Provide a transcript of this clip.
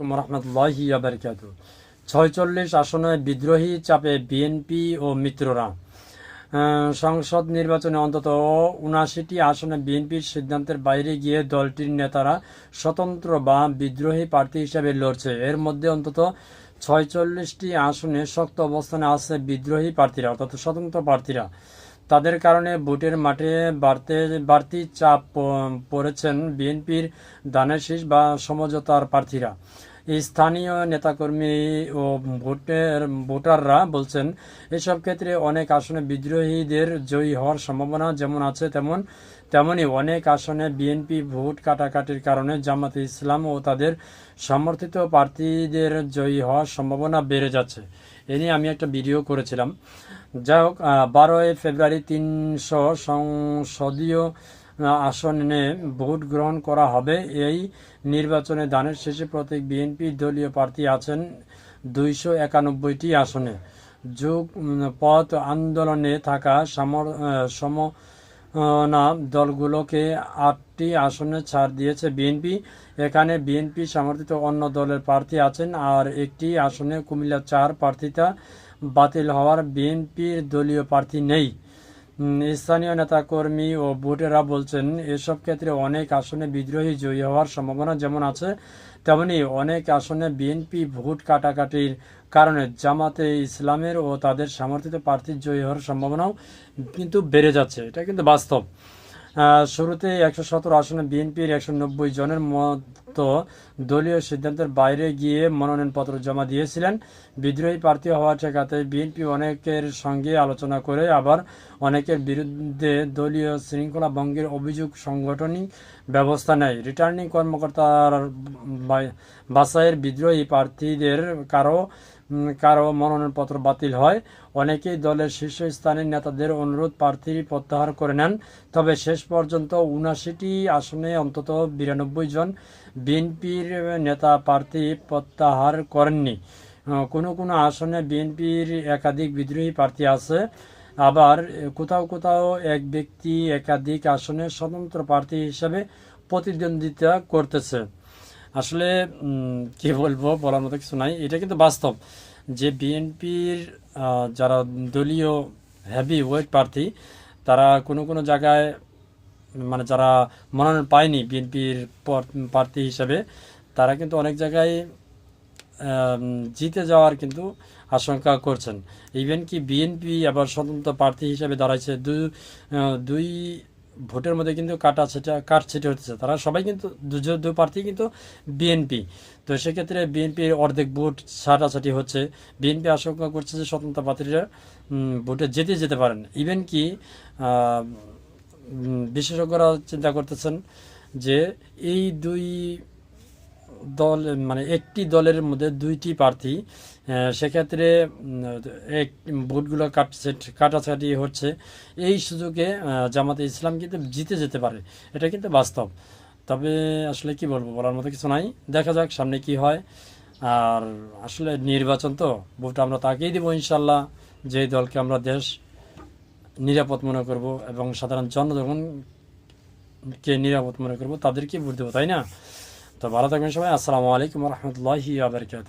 আলাইকুম রহমতুল্লাহি আবরকাত ছয়চল্লিশ আসনে বিদ্রোহী চাপে বিএনপি ও মিত্ররা। সংসদ নির্বাচনে অন্তত উনাশিটি আসনে বিএনপির সিদ্ধান্তের বাইরে গিয়ে দলটির নেতারা স্বতন্ত্র বা বিদ্রোহী প্রার্থী হিসেবে লড়ছে। এর মধ্যে অন্তত ছয়চল্লিশটি আসনে শক্ত অবস্থানে আছে বিদ্রোহী প্রার্থীরা, অর্থাৎ স্বতন্ত্র প্রার্থীরা। তাদের কারণে ভোটের মাঠে বাড়তে, বাড়তি চাপ পড়েছেন বিএনপির দানের বা সমঝোতার প্রার্থীরা। স্থানীয় নেতাকর্মী ও ভোটের ভোটাররা বলছেন, এসব ক্ষেত্রে অনেক আসনে বিদ্রোহীদের জয়ী হওয়ার সম্ভাবনা যেমন আছে তেমন তেমনই অনেক আসনে বিএনপি ভোট কাটাকাটির কারণে জামাতে ইসলাম ও তাদের সমর্থিত প্রার্থীদের জয়ী হওয়ার সম্ভাবনা বেড়ে যাচ্ছে। এ নিয়ে আমি একটা ভিডিও করেছিলাম। যাই হোক বারোই ফেব্রুয়ারি তিনশো সংসদীয় আসনে ভোট গ্রহণ করা হবে। এই নির্বাচনে দানের শেষে প্রত্যেক বিএনপি দলীয় প্রার্থী আছেন দুইশো একানব্বইটি আসনে। যুগ পথ আন্দোলনে থাকা সম না দলগুলোকে আটটি আসনে ছাড় দিয়েছে বিএনপি। এখানে বিএনপি সমর্থিত অন্য দলের প্রার্থী আছেন আর একটি আসনে কুমিল্লা চার প্রার্থিতা বাতিল হওয়ার বিএনপির দলীয় প্রার্থী নেই। স্থানীয় নেতাকর্মী ও ভোটেরা বলছেন, এসব ক্ষেত্রে অনেক আসনে বিদ্রোহী জয়ী হওয়ার সম্ভাবনা যেমন আছে, তেমনি অনেক আসনে বিএনপি ভোট কাটাকাটির কারণে জামাতে ইসলামের ও তাদের সমর্থিত প্রার্থীর জয়ী হওয়ার সম্ভাবনাও কিন্তু বেড়ে যাচ্ছে। এটা কিন্তু বাস্তব। শুরুতে একশো সতেরো আসনে বিএনপির একশো নব্বই জনের মতো দলীয় সিদ্ধান্তের বাইরে গিয়ে মনোনয়নপত্র জমা দিয়েছিলেন। বিদ্রোহী প্রার্থী হওয়া ঠেকাতে বিএনপি অনেকের সঙ্গে আলোচনা করে আবার অনেকের বিরুদ্ধে দলীয় শৃঙ্খলা ভঙ্গের অভিযোগ সাংগঠনিক ব্যবস্থা নেয়। রিটার্নিং কর্মকর্তার বা- বাছাইয়ের বিদ্রোহী প্রার্থীদের কারও কারও মনোনয়নপত্র বাতিল হয়। অনেকেই দলের শীর্ষস্থানীয় নেতাদের অনুরোধ প্রার্থী প্রত্যাহার করে নেন। তবে শেষ পর্যন্ত উনাশিটি আসনে অন্তত বিরানব্বই জন বিএনপির নেতা প্রার্থী প্রত্যাহার করেননি। কোনো কোনো আসনে বিএনপির একাধিক বিদ্রোহী প্রার্থী আছে। আবার কোথাও কোথাও এক ব্যক্তি একাধিক আসনে স্বতন্ত্র প্রার্থী হিসেবে প্রতিদ্বন্দ্বিতা করতেছে। আসলে কি বলব, বলার মতো কিছু নাই। এটা কিন্তু বাস্তব যে বিএনপির যারা দলীয় হেভি ওয়েট প্রার্থী, তারা কোনো কোনো জায়গায় মানে যারা মনোনয়ন পায়নি বিএনপির প্রার্থী হিসেবে, তারা কিন্তু অনেক জায়গায় জিতে যাওয়ার কিন্তু আশঙ্কা করছেন। ইভেন কি বিএনপি আবার স্বতন্ত্র প্রার্থী হিসেবে দাঁড়াইছে দুই ভোটের মধ্যে কিন্তু কাটা ছেটা কাট ছেটে হচ্ছে তারা সবাই কিন্তু দুই প্রার্থী কিন্তু বিএনপি। তো সেক্ষেত্রে বিএনপির অর্ধেক ভোট ছাটাছাটি হচ্ছে। বিএনপি আশঙ্কা করছে যে স্বতন্ত্র প্রার্থীরা ভোটে যেতে যেতে পারেন। ইভেন কি বিশেষজ্ঞরা চিন্তা করতেছেন যে এই দুই দল মানে একটি দলের মধ্যে দুইটি প্রার্থী সেক্ষেত্রে এক ভোটগুলো কাটছে কাটাছাটি হচ্ছে। এই সুযোগে জামাতে ইসলাম কিন্তু জিতে যেতে পারে। এটা কিন্তু বাস্তব। তবে আসলে কি বলব, বলার মতো কিছু নাই। দেখা যাক সামনে কি হয়। আর আসলে নির্বাচন তো, ভোট আমরা তাকেই দেবো ইনশাল্লাহ। যেই দলকে আমরা দেশ নিরাপদ মনে করব এবং সাধারণ জনগণকে নিরাপদ মনে করব তাদেরকে ভোট দেবো, তাই না? তো ভালো থাকবেন সবাই আসসালামু আলাইকুম রহমতুল্লাহি আবরকাত